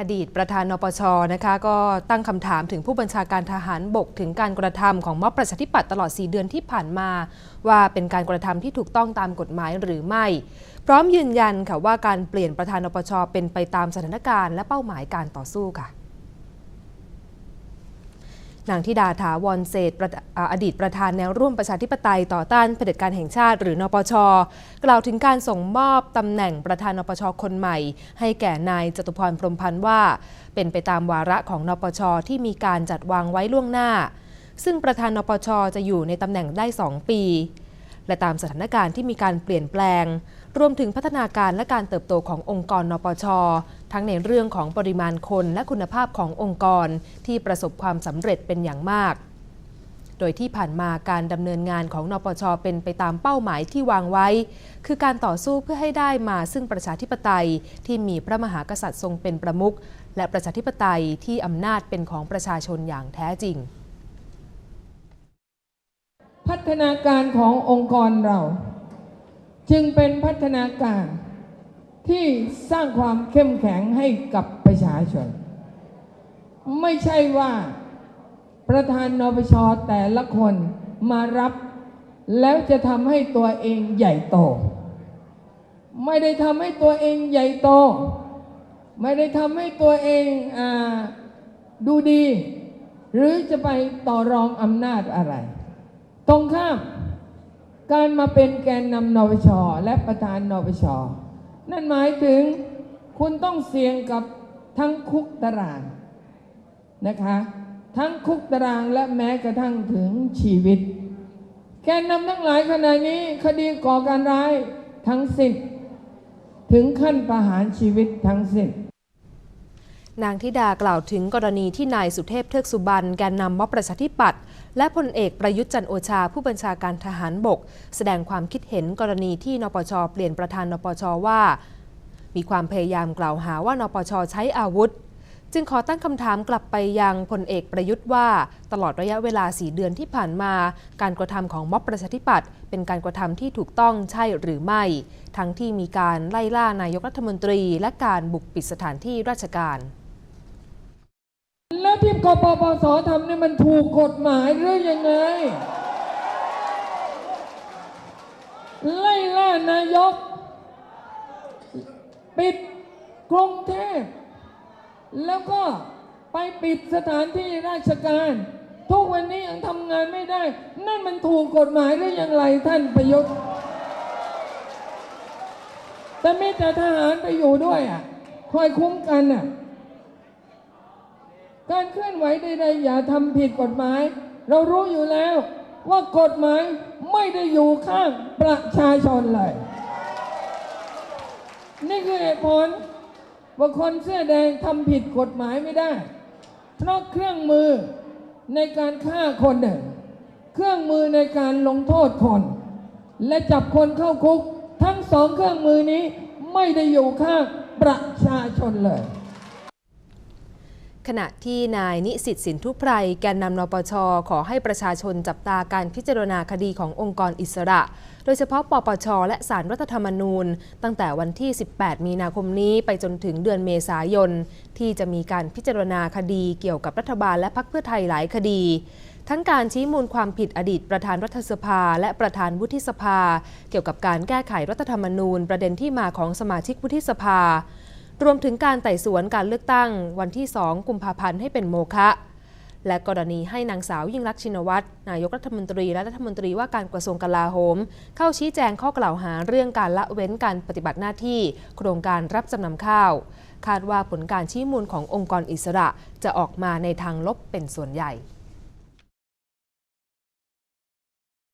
อดีตประธานนปชนะคะก็ตั้งคำถามถึงผู้บัญชาการทหารบกถึงการกระทำของม็อบประชาธิปัตย์ตลอด 4 เดือนที่ผ่านมา ว่าเป็นการกระทำที่ถูกต้องตามกฎหมายหรือไม่ พร้อมยืนยันค่ะว่าการเปลี่ยนประธานนปชเป็นไปตามสถานการณ์และเป้าหมายการต่อสู้ค่ะ นางธิดาถาวรเศษอดีตประธานแนวร่วมประชาธิปไตยต่อต้านเผด็จการแห่งชาติ หรือนปช กล่าวถึงการส่งมอบตำแหน่งประธานนปชคนใหม่ ให้แก่นายจตุพรพรมพันธ์ว่า เป็นไปตามวาระของนปชที่มีการจัดวางไว้ล่วงหน้า ซึ่งประธานนปชจะอยู่ในตำแหน่งได้ 2 ปี และตามสถานการณ์ที่มีการเปลี่ยนแปลง รวมถึงพัฒนาการและการเติบโตขององค์กรนปช ทั้งในเรื่องของปริมาณคนและคุณภาพขององค์กรที่ประสบความสำเร็จเป็นอย่างมาก โดยที่ผ่านมาการดำเนินงานของนปช เป็นไปตามเป้าหมายที่วางไว้ คือการต่อสู้เพื่อให้ได้มาซึ่งประชาธิปไตยที่มีพระมหากษัตริย์ทรงเป็นประมุขและประชาธิปไตยที่อำนาจเป็นของประชาชนอย่างแท้จริง พัฒนาการขององค์กรเรา จึงเป็นพัฒนาการที่สร้างความเข้มแข็งให้กับประชาชน ไม่ใช่ว่าประธานนปชแต่ละคนมารับแล้วจะทำให้ตัวเองใหญ่โต ไม่ได้ทำให้ตัวเองใหญ่โต ไม่ได้ทำให้ตัวเองอดูดี หรือจะไปต่อรองอำนาจอะไร ตรงข้าม การมาเป็นแกนนำนปชและประธานนปชนั่นหมายถึงคุณต้องเสี่ยงกับทั้งคุกตารางนะคะ ทั้งคุกตารางและแม้กระทั่งถึงชีวิต แกนนำทั้งหลายขณะนี้คดีก่อการร้ายทั้งสิ้นถึงขั้นประหารชีวิตทั้งสิ้น นางธิดากล่าวถึงกรณีที่นายสุเทพเทือกสุบรรณแกนนำม็อบประชาธิปัตย์และพลเอกประยุทธ์จันโอชา ผู้บัญชาการทหารบก แสดงความคิดเห็นกรณีที่นปชเปลี่ยนประธานนปชว่า มีความพยายามกล่าวหาว่านปชใช้อาวุธ จึงขอตั้งคำถามกลับไปยังพลเอกประยุทธ์ว่า ตลอดระยะเวลา4เดือนที่ผ่านมา การกระทำของม็อบประชาธิปัตย์เป็นการกระทำที่ถูกต้องใช่หรือไม่ ทั้งที่มีการไล่ล่านายกรัฐมนตรี และการบุกปิดสถานที่ราชการ แล้วที่กปปสทำเนี่ยมันถูกกฎหมายหรือยังไง ไล่ล่านายก ปิดกรุงเทพ แล้วก็ไปปิดสถานที่ราชการ ทุกวันนี้ยังทำงานไม่ได้ นั่นมันถูกกฎหมายหรือยังไรท่านประยุทธ์แต่มีแต่ทหารไปอยู่ด้วยอะคอยคุ้มกันอะ การเคลื่อนไหวใดๆอย่าทำผิดกฎหมาย เรารู้อยู่แล้วว่ากฎหมายไม่ได้อยู่ข้างประชาชนเลย นี่คือเหตุผลว่าคนเสื้อแดงทำผิดกฎหมายไม่ได้ เพราะเครื่องมือในการฆ่าคนหนึ่งเครื่องมือในการลงโทษคน และจับคนเข้าคุก ทั้งสองเครื่องมือนี้ไม่ได้อยู่ข้างประชาชนเลย ขณะที่นายนิสิตสินทุไพรแกนนำนปช ขอให้ประชาชนจับตาการพิจารณาคดีขององค์กรอิสระ โดยเฉพาะปปช และสารรัฐธรรมนูญ ตั้งแต่วันที่ 18 มีนาคมนี้ไปจนถึงเดือนเมษายน ที่จะมีการพิจารณาคดีเกี่ยวกับรัฐบาลและพรรคเพื่อไทยหลายคดีทั้งการชี้มูลความผิดอดีตประธานรัฐสภา และประธานวุฒิสภา เกี่ยวกับการแก้ไขรัฐธรรมนูญ ประเด็นที่มาของสมาชิกวุฒิสภา รวมถึงการไต่สวนการเลือกตั้งวันที่ 2 กุมภาพันธ์ให้เป็นโมฆะและกรณีให้นางสาวยิ่งลักษณ์ชินวัตรนายกรัฐมนตรีและรัฐมนตรีว่าการกระทรวงกลาโหม เข้าชี้แจงข้อกล่าวหาเรื่องการละเว้นการปฏิบัติหน้าที่ โครงการรับจำนำข้าว คาดว่าผลการชี้มูลขององค์กรอิสระจะออกมาในทางลบเป็นส่วนใหญ่